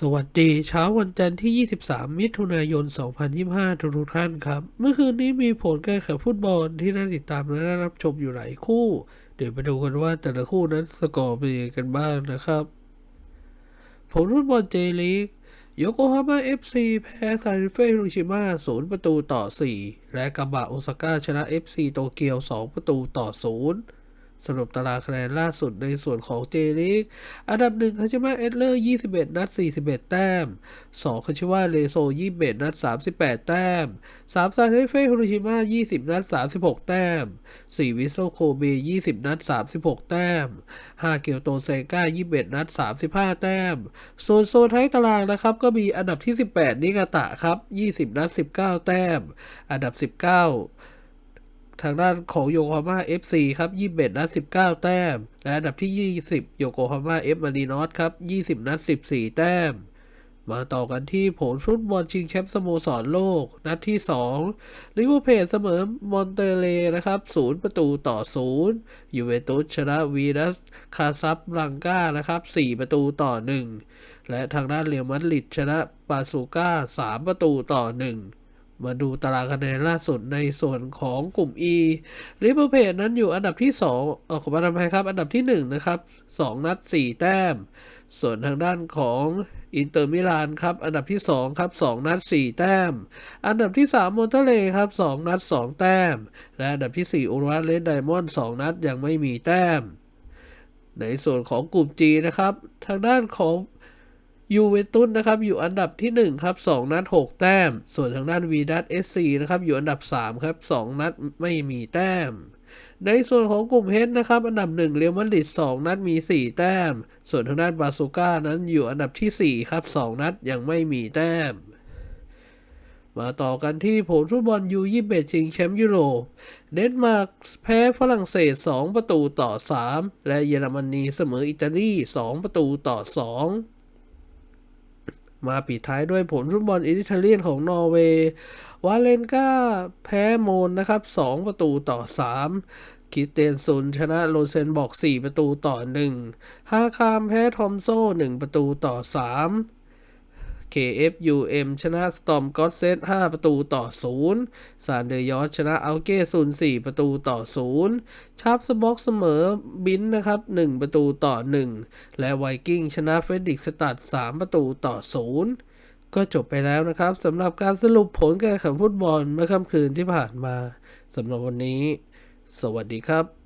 สวัสดีเช้าวันจันทร์ที่ 23 มิถุนายน 2025 ทุกท่านครับ เมื่อคืนนี้มีผลการแข่งฟุตบอลที่น่าติดตามและน่ารับชมอยู่หลายคู่ เดี๋ยวไปดูกันว่าแต่ละคู่นั้นสกอร์เป็นยังไงกันบ้างนะครับ ผลฟุตบอลเจลีกโยโกฮาม่าเอฟซีแพ้ซานเฟฮิโรชิมา0ประตูต่อ 4 และกาบะโอซาก้าชนะ FC โตเกียว 2 ประตูต่อ 0 สรุปตารางคะแนนล่าสุดในส่วนของเจลีกอันดับหนึ่งคาชิมะเอสเลอร์ 21 นัด 41 แต้ม 2คาชิวะเลโซ 21 นัด 38 แต้ม 3 ซานเฮเฟฮิโรชิมา 20 นัด 36 แต้ม 4 วิโซโคเบ 20 นัด 36 แต้ม 5 เกียวโตเซงก้า21 นัด 35 แต้ม ส่วนโซนท้ายตารางนะครับ ก็มีอันดับที่ 18 นิกาตะครับ 20 นัด 19 แต้ม อันดับ 19 ทางด้านของโยโกฮาม่า FC ครับ21นัด19 แต้ม และอันดับที่ 20 โยโกฮาม่า F มารีนอสครับ20นัด14 แต้ม มาต่อกันที่ผลฟุตบอลชิงแชมป์สโมสรโลก นัดที่2ลิเวอร์พูลเสมอมอนเตเลนะครับ0ประตูต่อ0ยูเวนตุสชนะวีนัสคาซับลังกานะครับ4ประตูต่อ 1 และทางด้านเรียวมัดริดชนะปาซูก้า3ประตูต่อ 1 มาดูตารางคะแนนล่าสุดในส่วนของกลุ่ม E ลิเวอร์พูลนั้นอยู่อันดับที่ 2 ออกขอมาทำไมครับ อันดับที่ 1 นะครับ 2 นัด 4 แต้ม ส่วนทางด้านของอินเตอร์มิลานครับ อันดับที่ 2 ครับ 2 นัด 4 แต้ม อันดับที่ 3 มอนเตเลครับ 2 นัด 2 แต้ม และอันดับที่ 4 อุรุวัตเลนไดมอนด์2นัดยังไม่มีแต้ม ในส่วนของกลุ่ม G นะครับ ทางด้านของ ยูเวนตุสนะครับอยู่อันดับที่ 1 ครับ 2 นัด 6 แต้ม ส่วนทางด้านวีดัสเอสซีนะครับอยู่อันดับ 3 ครับ 2 นัดไม่มีแต้ม ในส่วนของกลุ่มเฮดนะครับ อันดับ 1 เรียวมาดริด2นัดมี 4 แต้ม ส่วนทางด้านบาซูก้านั้นอยู่อันดับที่ 4 ครับ 2 นัดยังไม่มีแต้ม มาต่อกันที่ผลฟุตบอลยู21ชิงแชมป์ยุโรปเดนมาร์กแพ้ฝรั่งเศส 2 ประตูต่อ 3 และเยอรมนีเสมออิตาลี 2 ประตูต่อ 2 มาปิดท้ายด้วยผลฟุตบอลอิตาเลียนของนอร์เวย์วาเลนกาแพ้โมนนะครับ 2 ประตูต่อ 3 คิเตนซุนชนะโรเซนบอก 4 ประตูต่อ 1 ฮาคามแพ้ทอมโซ่ 1 ประตูต่อ 3 KFUM ชนะสตอมก็อตเซต5ประตูต่อ 0 ซานเดยอสชนะอัลเก้ซุน4ประตูต่อ 0 ชาร์ปสบ็อกเสมอบินนะครับ 1 ประตูต่อ 1 และไวกิ้งชนะเฟดิกสตัด3ประตูต่อ 0ก็จบไปแล้วนะครับสำหรับการสรุปผลการแข่งฟุตบอลเมื่อค่ำคืนที่ผ่านมาสำหรับวันนี้ สวัสดีครับ